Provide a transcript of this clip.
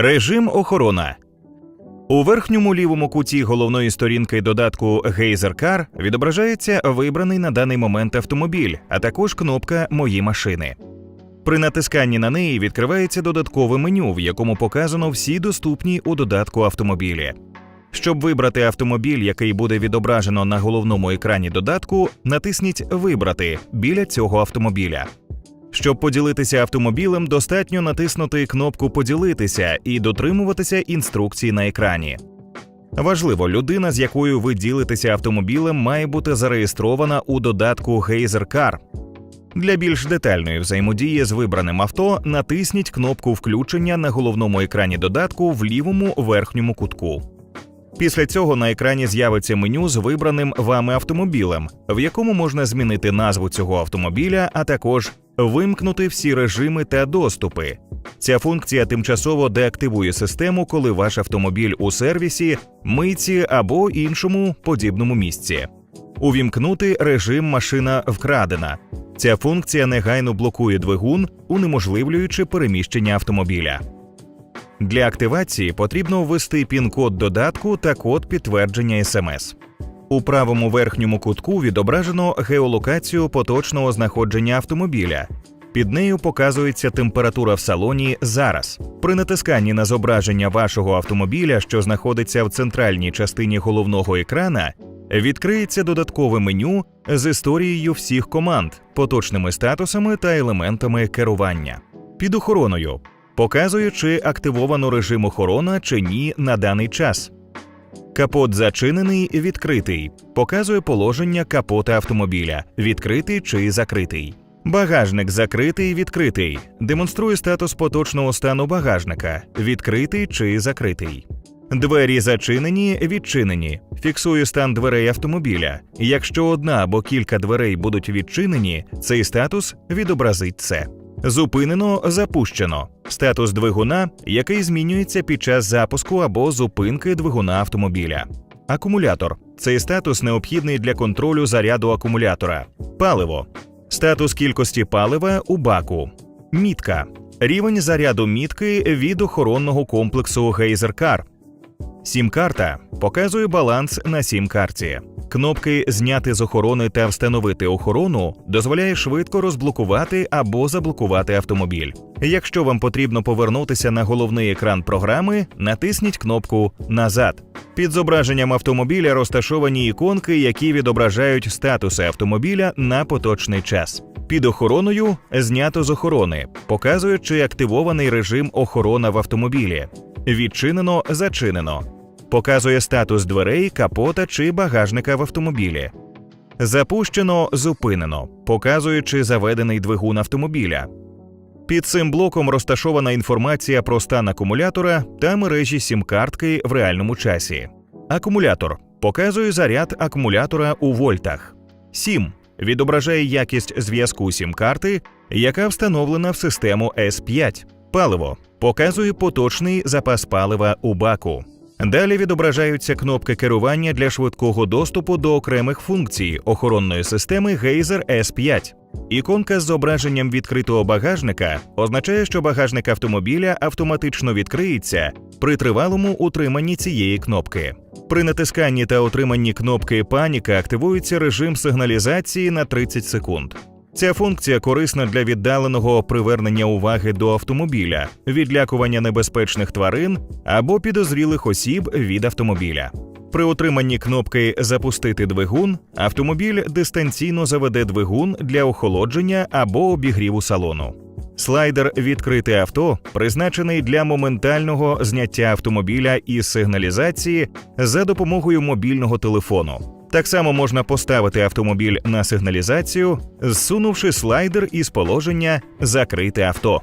Режим охорона. У верхньому лівому куті головної сторінки додатку Car відображається вибраний на даний момент автомобіль, а також кнопка Мої машини. При натисканні на неї відкривається додаткове меню, в якому показано всі доступні у додатку автомобілі. Щоб вибрати автомобіль, який буде відображено на головному екрані додатку, натисніть Вибрати біля цього автомобіля. Щоб поділитися автомобілем, достатньо натиснути кнопку Поділитися і дотримуватися інструкцій на екрані. Важливо, людина, з якою ви ділитеся автомобілем, має бути зареєстрована у додатку Car. Для більш детальної взаємодії з вибраним авто натисніть кнопку включення на головному екрані додатку в лівому верхньому кутку. Після цього на екрані з'явиться меню з вибраним вами автомобілем, в якому можна змінити назву цього автомобіля, а також вимкнути всі режими та доступи. Ця функція тимчасово деактивує систему, коли ваш автомобіль у сервісі, митці або іншому подібному місці. Увімкнути режим машина вкрадена. Ця функція негайно блокує двигун, унеможливлюючи переміщення автомобіля. Для активації потрібно ввести пін-код додатку та код підтвердження СМС. У правому верхньому кутку відображено геолокацію поточного знаходження автомобіля. Під нею показується температура в салоні зараз. При натисканні на зображення вашого автомобіля, що знаходиться в центральній частині головного екрана, відкриється додаткове меню з історією всіх команд, поточними статусами та елементами керування. Під охороною показує, чи активовано режим охорона чи ні на даний час. Капот зачинений, відкритий. Показує положення капота автомобіля, відкритий чи закритий. Багажник закритий, відкритий. Демонструє статус поточного стану багажника, відкритий чи закритий. Двері зачинені, відчинені. Фіксує стан дверей автомобіля. Якщо одна або кілька дверей будуть відчинені, цей статус відобразить це. Зупинено, запущено. Статус двигуна, який змінюється під час запуску або зупинки двигуна автомобіля. Акумулятор цей статус необхідний для контролю заряду акумулятора. Паливо статус кількості палива у баку. Мітка рівень заряду мітки від охоронного комплексу Car. Сім-карта показує баланс на сім-карті. Кнопки Зняти з охорони та встановити охорону дозволяє швидко розблокувати або заблокувати автомобіль. Якщо вам потрібно повернутися на головний екран програми, натисніть кнопку Назад. Під зображенням автомобіля розташовані іконки, які відображають статуси автомобіля на поточний час. Під охороною знято з охорони, показує, чи активований режим охорона в автомобілі. Відчинено, зачинено. Показує статус дверей, капота чи багажника в автомобілі. Запущено, зупинено, показує, чи заведений двигун автомобіля. Під цим блоком розташована інформація про стан акумулятора та мережі сім-картки в реальному часі. Акумулятор показує заряд акумулятора у вольтах. Сім відображає якість зв'язку сім-карти, яка встановлена в систему S5. Паливо показує поточний запас палива у баку. Далі відображаються кнопки керування для швидкого доступу до окремих функцій охоронної системи Geyser S5. Іконка з зображенням відкритого багажника означає, що багажник автомобіля автоматично відкриється при тривалому утриманні цієї кнопки. При натисканні та утриманні кнопки паніка активується режим сигналізації на 30 секунд. Ця функція корисна для віддаленого привернення уваги до автомобіля, відлякування небезпечних тварин або підозрілих осіб від автомобіля. При утриманні кнопки Запустити двигун автомобіль дистанційно заведе двигун для охолодження або обігріву салону. Слайдер Відкрите авто призначений для моментального зняття автомобіля із сигналізації за допомогою мобільного телефону. Так само можна поставити автомобіль на сигналізацію, зсунувши слайдер із положення Закрите авто.